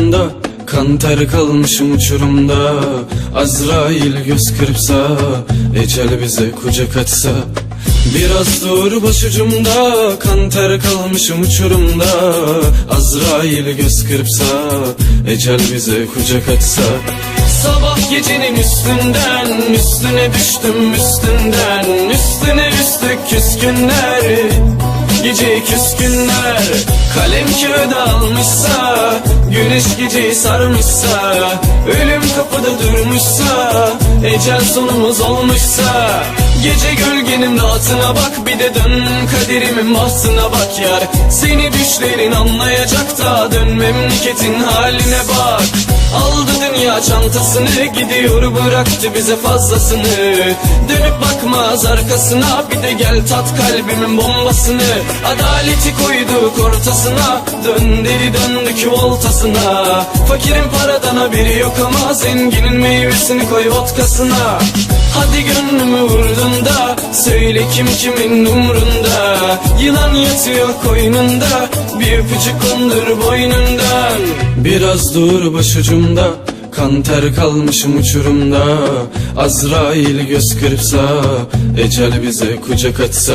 başucumda Kan kalmışım uçurumda. Azrail göz kırpsa Ecel bize kucak açsa. Biraz dur başucumda Kan ter kalmışım uçurumda. Azrail göz kırpsa Ecel bize kucak açsa. Sabah gecenin üstünden Üstüne düştüm üstünden. Üstüne üstlük küskünler Gece küskünler Kalem kağıda almışsa Güneş geceyi sarmışsa Ölüm kapıda durmuşsa Ecel sonumuz olmuşsa. Gece gölgenin rahatına bak Bir de dön kaderimin bahtına bak yar. Seni düşlerin anlayacak da Dön memleketin haline bak. Aldı dünya çantasını Gidiyor bıraktı bize fazlasını. Dönüp bakmaz arkasına Bir de gel tat kalbimin bombasını Adaleti koyduk ortasına. Dön deli döndük voltasına Fakirin paradan haberi yok ama Zenginin meyvesini koy vodkasına. Hadi gönlümü vurdun da Söyle kim kimin umrunda. Yılan yatıyor koynunda Bir öpücük kondur boynundan. Biraz dur başucumda Kan ter kalmışım uçurumda. Azrail göz kırpsa Ecel bize kucak açsa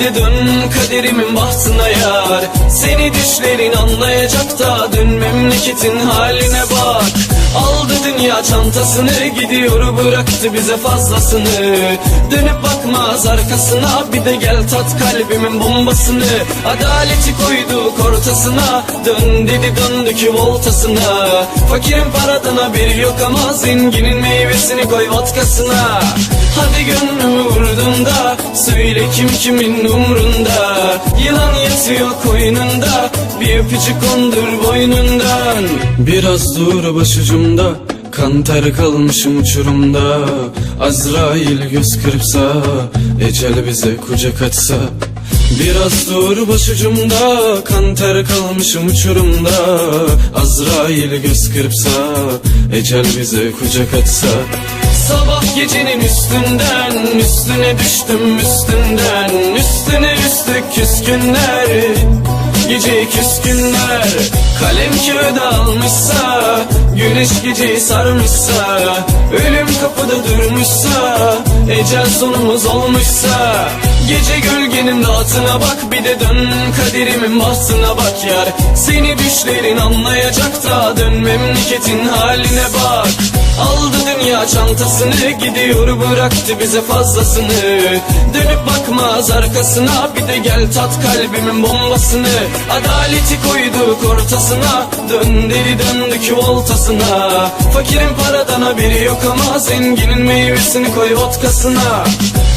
de dön kaderimin bahtına yar. Seni düşlerin anlayacak da dön memleketin haline bak. Aldı dünya çantasını gidiyor bıraktı bize fazlasını. Dönüp bakmaz arkasına bir de gel tat kalbimin bombasını. Adaleti koyduk ortasına dön dedi döndük voltasına Fakirin paradan haberi yok ama zenginin meyvesini koy vodkasına Hadi gönlümü vurdun da söyle kim kimin umrunda. Yılan yatıyor koynunda bir öpücük kondur boynundan. Biraz dur başucumda Kan ter kalmışım uçurumda. Azrail göz kırpsa Ecel bize kucak açsa. Biraz dur başucumda Kan ter kalmışım uçurumda. Azrail göz kırpsa Ecel bize kucak açsa Sabah gecenin üstünden Üstüne düştüm üstünden. Üstüne üstlük küskünler Gece küskünler. Kalem kağıda almışsa Güneş geceyi sarmışsa Ölüm kapıda durmuşsa Ecel sonumuz olmuşsa. Gece gölgenin rahatına bak Bir de dön kaderimin bahtına bak yar. Seni düşlerin anlayacak da Dön memleketin haline bak Aldı dünya çantasını Gidiyor bıraktı bize fazlasını. Dönüp bakmaz arkasına Bir de gel tat kalbimin bombasını. Adaleti koyduk ortasına Dön deli döndük voltasına Fakirin paradan haberi yok ama Zenginin meyvesini koy vodkasına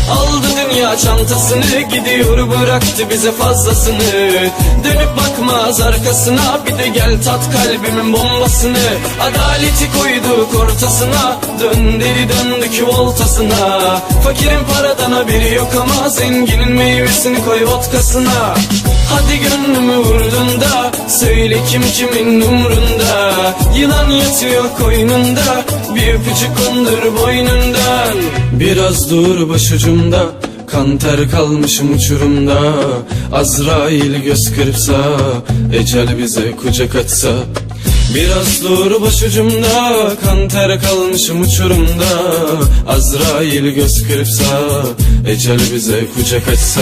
Aldı dünya çantasını Gidiyor bıraktı bize fazlasını. Dönüp bakmaz arkasına Bir de gel tat kalbimin bombasını. Adaleti koyduk ortasına Dön deli döndük voltasına. Fakirin paradan haberi yok ama Zenginin meyvesini koy vodkasına Hadi gönlümü vurdun da Söyle kim kimin umrunda. Yılan yatıyor koynunda Bir öpücük kondur boynundan. Biraz dur başucumda Kan ter kalmışım uçurumda. Azrail göz kırpsa Ecel bize kucak açsa Biraz dur başucumda Kan ter kalmışım uçurumda. Azrail göz kırpsa Ecel bize kucak açsa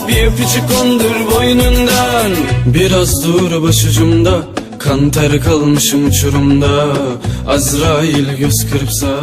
bir öpücük kondur boynundan. Biraz dur başucumda kan ter kalmışım uçurumda. Azrail göz kırpsa